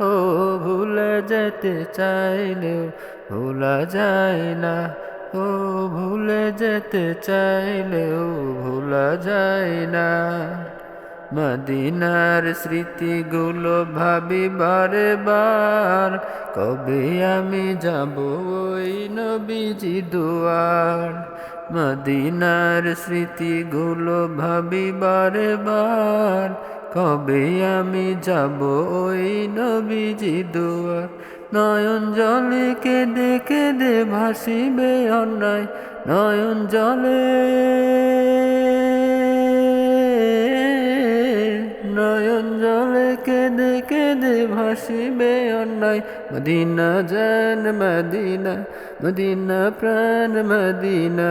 ও ভুলে যেতে চাইলেও ভোলা যায় না। ও ভুলে যেতে চাইলেও ভোলা যায় না। মদিনার স্মৃতিগুলো ভাবি বারে বার কবে আমি যাব ওই নবীজি দুয়ার? মদিনার স্মৃতিগুলো ভাবি বারে বার কবে আমি যাব? ওই নবীজি দুয়ার নয়ন জলে কেঁদে কেঁদে ভাসিবে অন্যায় নয়ন জলে। নয়ন জলে কেঁদে কেঁদে ভাসিবে অন্যায় মদিনা জান, মদিনা মদিনা প্রাণ, মদিনা।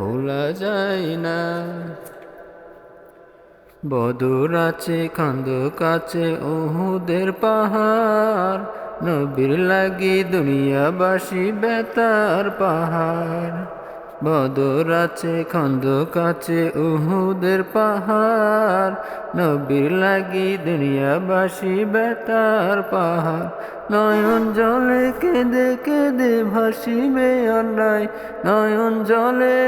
ভোলা যায় না। বদর আছে খান্দ কাছে ওহুদের পাহাড়। নবীর লাগি দুনিয়াবাসী বেতার পাহাড়। বদর আছে খন্দ কাছে উহুদের পাহাড়। নবীর লাগি দুনিয়াবাসী বেতার পাহাড়। নয়ন জলে কেঁদে কেঁদে ভাসিবে অন্যায়। নয়ন জলে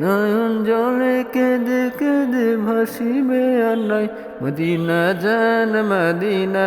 নয়ন জলে কেঁদে কেঁদে ভাসিবে অন্যায়। মদিনা জান, মদিনা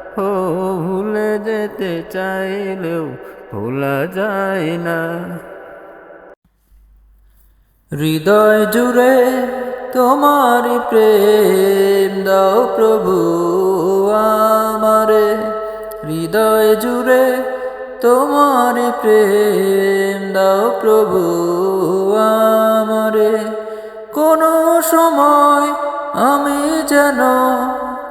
ও ভুলে যেতে চাইলেও ভোলা যায় না। হৃদয় জুড়ে তোমার প্রেম দাও প্রভু আমারে। হৃদয় জুড়ে তোমার প্রেম দাও প্রভু আমারে। কোনো সময় আমি যেন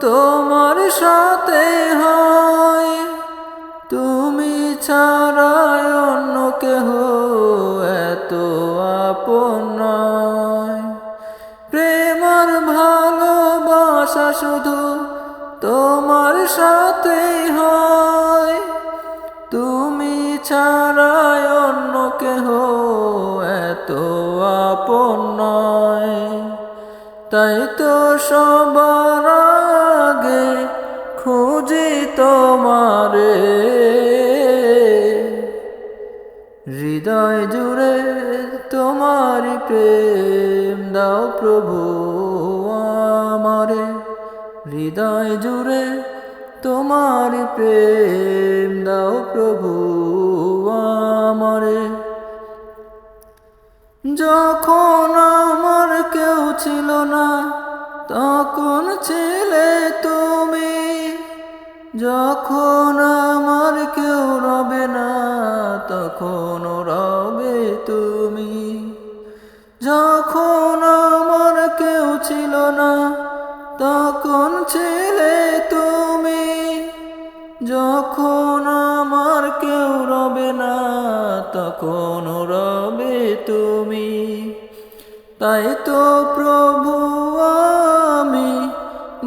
তোমার সাথে হয়। তুমি ছাড়া অন্য কেহ এত আপন প্রেমার ভালোবাসা শুধু তোমার সাথে হয়। তুমি ছাড়া অন্য কেহ এত আপন তাই তো সবার খুঁজি তোমারে। হৃদয় জুড়ে তোমার প্রেম দাও প্রভু আমারে। হৃদয় জুড়ে তোমার প্রেম দাও প্রভু আমারে। যখন আমার কেউ ছিল না তখন ছেলে তুমি, যখন আমার কেউ রবে না, তখন রবে তুমি। যখন আমার কেউ ছিল না, তখন ছেলে তুমি, যখন আমার কেউ রবে না, তখন রবে তুমি। তাই তো প্রভু আমি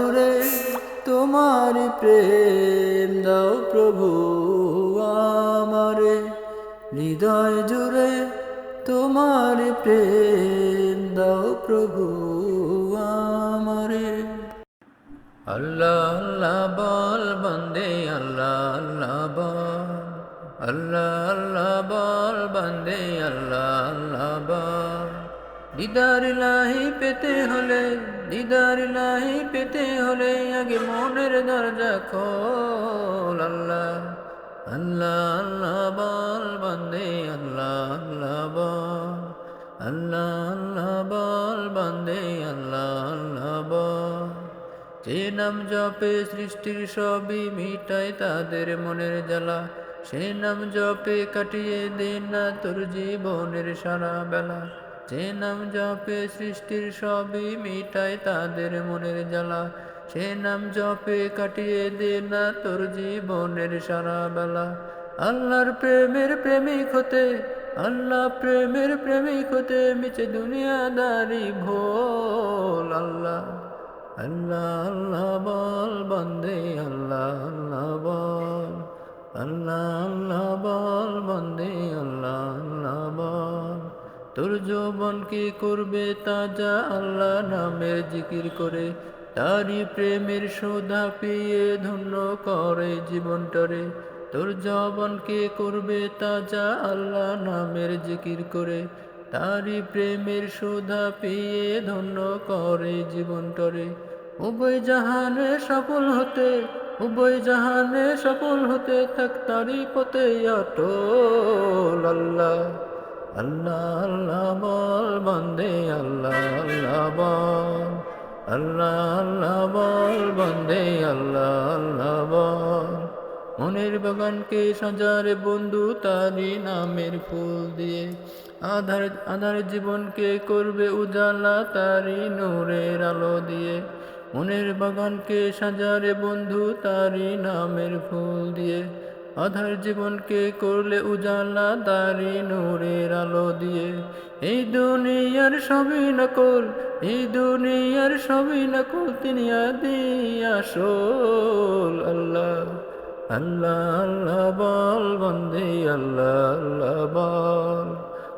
জুড়ে তোমার প্রেম দাও প্রভু আমারে। হৃদয় জুড়ে তোমার প্রেম দাও প্রভু আমারে। আল্লাহ আল্লাহ বল, বন্দে আল্লাহ আল্লাহ বল। আল্লাহ আল্লাহ বল, বন্দে আল্লাহ আল্লাহ বল। দিদার লাহি পেতে হলে, দিদার লাহি পেতে হলে আগে মনের দরজা খোল। আল্লাহ আল্লাহ আল্লাহ বল, বন্দে, আল্লাহ আল্লাহ বল। আল্লাহ আল্লাহ বল, বন্দে, আল্লাহ আল্লাহ বল। যে নাম জপে সৃষ্টির সবই মিটায় তাদের মনের জ্বালা, সে নাম জপে কাটিয়ে দে না তোর জীবনের সারা বেলা। যে নাম জপে সৃষ্টির সবই মিটায় তাদের মনের জ্বালা। সে নাম জপে কাটিয়ে দে না তোর জীবনের সারা বেলা। আল্লাহর প্রেমের প্রেমিক হতে, আল্লাহ প্রেমের প্রেমিক হতে মিছে দুনিয়াদারি ভোল আল্লাহ। আল্লাহ আল্লাহ বল, বন্দে আল্লাহ আল্লাহ বল। আল্লাহ আল্লাহ বল, বন্দে আল্লাহ আল্লাহ বল। তোর যৌবনকে করবে তাজা আল্লাহ নামের জিকির করে। তারি প্রেমের সোধা পেয়ে ধন্য করে জীবনটারে। তোর যৌবনকে করবে তাজা আল্লাহ নামের জিকির করে। তারি প্রেমের সুধা পেয়ে ধন্য করে জীবনটারে। উভয় জাহানে সফল হতে, উভয় জাহানে সফল হতে থাক তারি পথে অটল আল্লাহ। আল্লাহ আল্লাহ বল, বন্দে আল্লাহ আল্লাহ বল। আল্লাহ আল্লাহ বল, বন্দে আল্লাহ আল্লাহ বল। মনের বাগানকে সাজারে বন্ধু তারি নামের ফুল দিয়ে। আধার আধার জীবনকে করবে উজালা তারি নূরের আলো দিয়ে। মনের বাগানকে সাজারে বন্ধু তারি নামের ফুল দিয়ে। আধার জীবনকে করলে উজালা তারি নূরের আলো দিয়ে। এই দুনিয়ার সবই নকল, এই দুনিয়ার সবই নকল, তিনি আদি আসল। আল্লাহ আল্লাহ আল্লাহ বল, বন্দে, আল্লাহ আল্লাহ বল।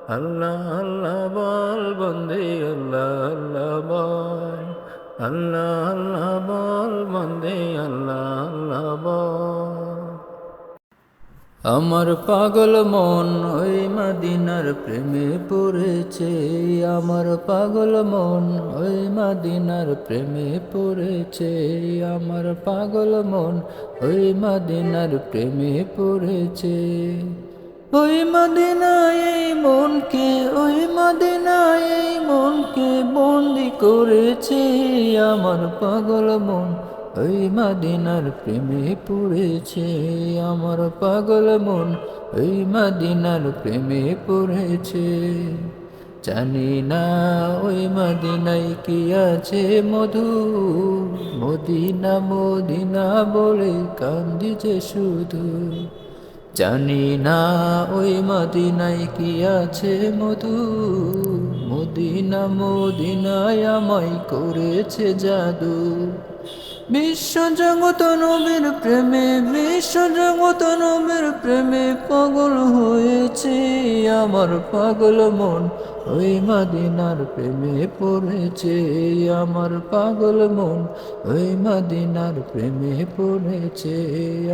আল্লাহ আল্লাহ বল, বন্দে, আল্লাহ আল্লাহ বল। আল্লাহ আল্লাহ বল, বন্দে, আল্লাহ আল্লাহ বল। আমার পাগল মন ওই মাদিনার প্রেমে পড়েছে। আমার পাগল মন ওই মাদিনার প্রেমে পড়েছে। আমার পাগল মন ওই মাদিনার প্রেমে পড়েছে। ওই মদিনায় এই মনকে, ওই মদিনায় এই মনকে বন্দি করেছে। আমার পাগল মন ওই মাদিনার প্রেমে পড়েছে আমার পাগল মন। ওই মাদিনার প্রেমে পড়েছে। জানি না ওই মদিনাই কি আছে মধু। মদিনা মদিনা বলে কান্দি যে শুধু। জানি না ওই মদিনাই কি আছে মধু। মদিনা, মদিনায় আমায় করেছে জাদু। বিশ্ব জগত নবীর প্রেমে বিশ্ব জগত নবীর প্রেমে পাগল হয়েছে। আমার পাগল মন ওই মাদিনার প্রেমে পড়েছে। আমার পাগল মন ওই মাদিনার প্রেমে পড়েছে।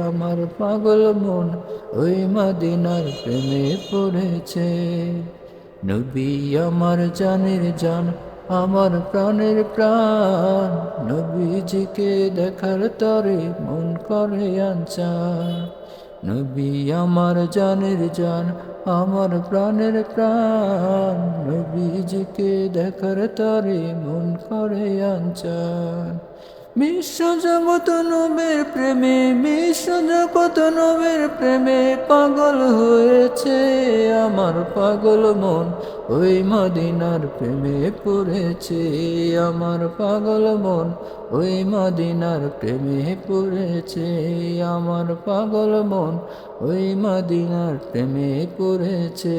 আমার পাগল মন ওই মাদিনার প্রেমে পড়েছে। নবী আমার জানের জান আমার প্রাণের প্রাণ, নবীজিকে দেখার তরে মন করে আনচান। নবী আমার জানের জান, আমার প্রাণের প্রাণ, নবীজিকে দেখার তরে মন করে আনচান। বিশ্ব জগত নবের প্রেমে, বিশ্ব জগত নবের প্রেমে পাগল হয়েছে। আমার পাগল মন, ওই মদিনার প্রেমে পড়েছে আমার পাগল মন, ওই মদিনার প্রেমে পড়েছে আমার পাগল মন, ওই মদিনার প্রেমে পড়েছে।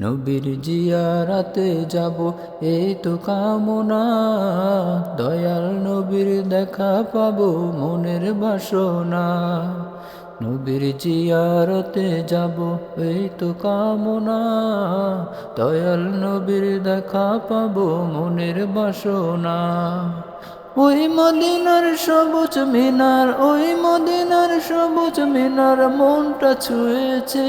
নবীর জিয়ারাতে যাব এই তো কামনা, দয়াল নবীর দেখা পাবো মনের বাসনা। নবীর জিয়ারতে যাব, এই তো কামনা। দয়াল নবীর দেখা পাব মনের বাসনা। ওই মদিনার সবুজ মিনার, ওই মদিনার সবুজ মিনার মনটা ছুঁয়েছে।